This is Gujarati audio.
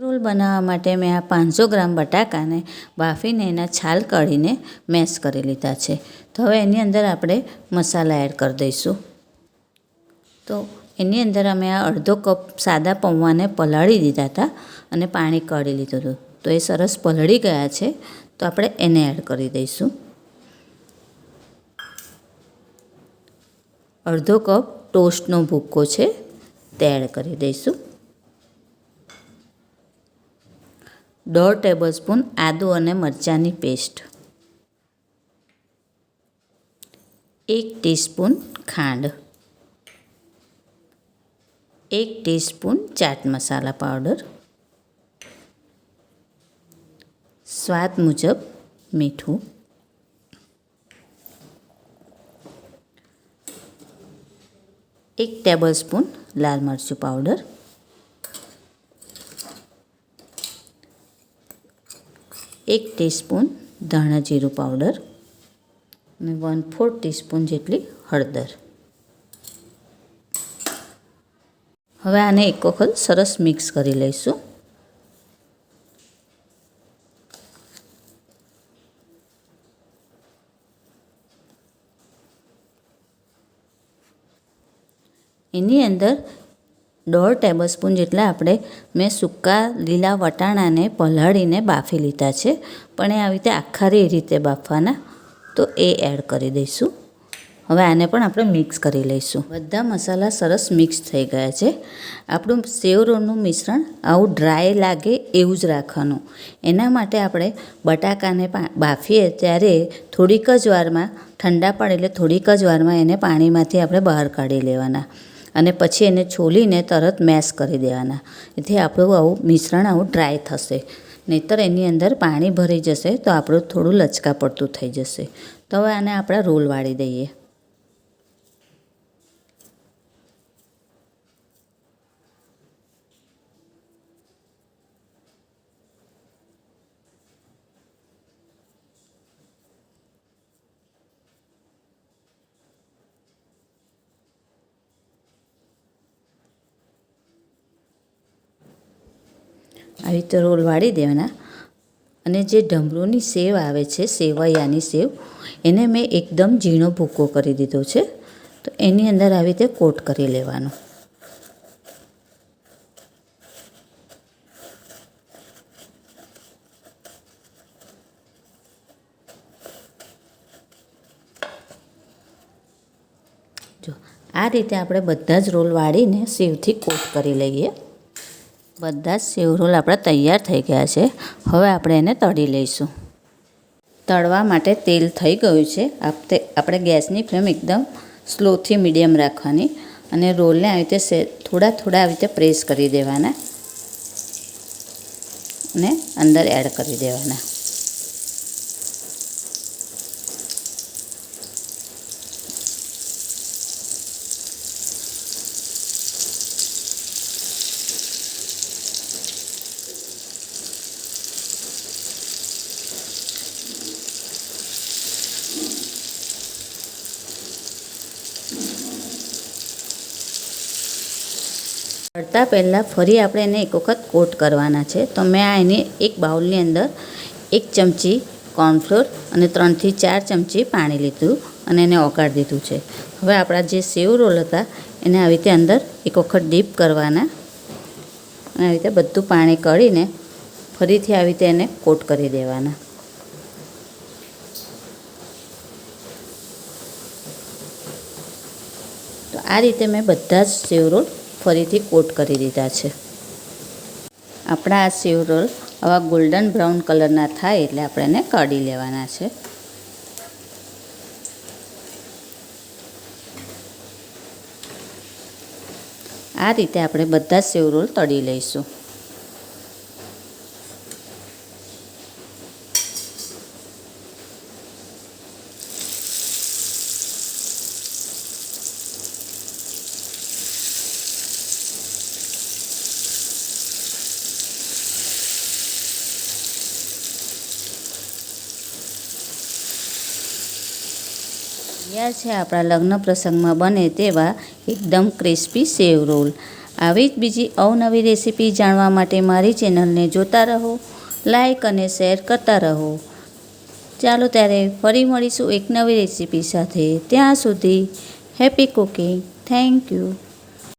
રોલ બનાવવા માટે મેં આ પાંચસો ગ્રામ બટાકાને બાફીને એના છાલ કાઢીને મેશ કરી લીધા છે. તો હવે એની અંદર આપણે મસાલા એડ કરી દઈશું. તો એની અંદર અમે આ અડધો કપ સાદા પૌવાને પલાળી દીધા હતા અને પાણી કાઢી લીધું હતું. તો એ સરસ પલળી ગયા છે. તો આપણે એને એડ કરી દઈશું. અડધો કપ ટોસ્ટનો ભૂક્કો છે તે એડ કરી દઈશું. દોઢ ટેબલ સ્પૂન આદુ અને મરચાંની પેસ્ટ. એક ટીસ્પૂન ખાંડ. એક ટીસ્પૂન ચાટ મસાલા પાવડર. સ્વાદ મુજબ મીઠું. એક ટેબલ સ્પૂન લાલ મરચું પાવડર. એક ટીસ્પૂન ધાણા જીરું પાવડર અને વન ફોર ટીસ્પૂન જેટલી હળદર. હવે આને એક વખત સરસ મિક્સ કરી લઈશું. એની અંદર દોઢ ટેબલસ્પૂન જેટલા આપણે મેં સૂકા લીલા વટાણાને પલાળીને બાફી લીધા છે. પણ એ આવી રીતે આખારી રીતે બાફવાના. તો એ એડ કરી દઈશું. હવે આને પણ આપણે મિક્સ કરી લઈશું. બધા મસાલા સરસ મિક્સ થઈ ગયા છે. આપણું સેવરોનું મિશ્રણ આવું ડ્રાય લાગે એવું જ રાખવાનું. એના માટે આપણે બટાકાને બાફીએ ત્યારે થોડીક જ વારમાં, ઠંડા પડે એટલે થોડીક જ વારમાં એને પાણીમાંથી આપણે બહાર કાઢી લેવાના. અને પછી એને છોલીને તરત મેશ કરી દેવાના. એથી આપણું આવું મિશ્રણ આવું ડ્રાય થશે. નહીંતર એની અંદર પાણી ભરી જશે તો આપણું થોડું લચકા પડતું થઈ જશે. તો હવે આને આપણે રોલ વાળી દઈએ. આવી રીતે રોલ વાળી દેવાના. અને જે ઢમરૂની સેવ આવે છે, સેવૈયાની સેવ, એને મેં એકદમ ઝીણો ભૂકો કરી દીધો છે. તો એની અંદર આવી રીતે કોટ કરી લેવાનો. જો, આ રીતે આપણે બધા જ રોલ વાળીને સેવથી કોટ કરી લઈએ. બધા જ સેવ રોલ આપણા તૈયાર થઈ ગયા છે. હવે આપણે એને તળી લઈશું. તળવા માટે તેલ થઈ ગયું છે. આપણે ગેસની ફ્લેમ એકદમ સ્લોથી મીડિયમ રાખવાની અને રોલને આવી રીતે થોડા થોડા આવી રીતે પ્રેસ કરી દેવાના અને અંદર એડ કરી દેવાના. તળતા પહેલાં ફરી આપણે એને એક વખત કોટ કરવાના છે. તો મેં આ એને એક બાઉલની અંદર એક ચમચી કોર્નફ્લોર અને ત્રણથી ચાર ચમચી પાણી લીધું અને એને ઓગાળી દીધું છે. હવે આપણા જે સેવ રોલ હતા, એને આવી રીતે અંદર એક વખત ડીપ કરવાના અને આવી રીતે બધું પાણી કરીને ફરીથી આવી રીતે એને કોટ કરી દેવાના. તો આ રીતે મેં બધા જ સેવ રોલ ફરીથી કોટ કરી દીધા છે. આપણા આ સેવ રોલ આવા ગોલ્ડન બ્રાઉન કલરના થાય એટલે આપણે એને કાઢી લેવાના છે. આ રીતે આપણે બધા સેવ રોલ તળી લઈશું. તૈયાર છે. આપણા લગ્ન પ્રસંગમાં બને તેવા એકદમ ક્રિસ્પી સેવ રોલ. આવી જ બીજી અવનવી રેસીપી જાણવા માટે મારી ચેનલને જોતા રહો, લાઈક અને શેર કરતા રહો. ચાલો ત્યારે ફરી મળીશું એક નવી રેસીપી સાથે. ત્યાં સુધી હેપી કુકિંગ. Thank you.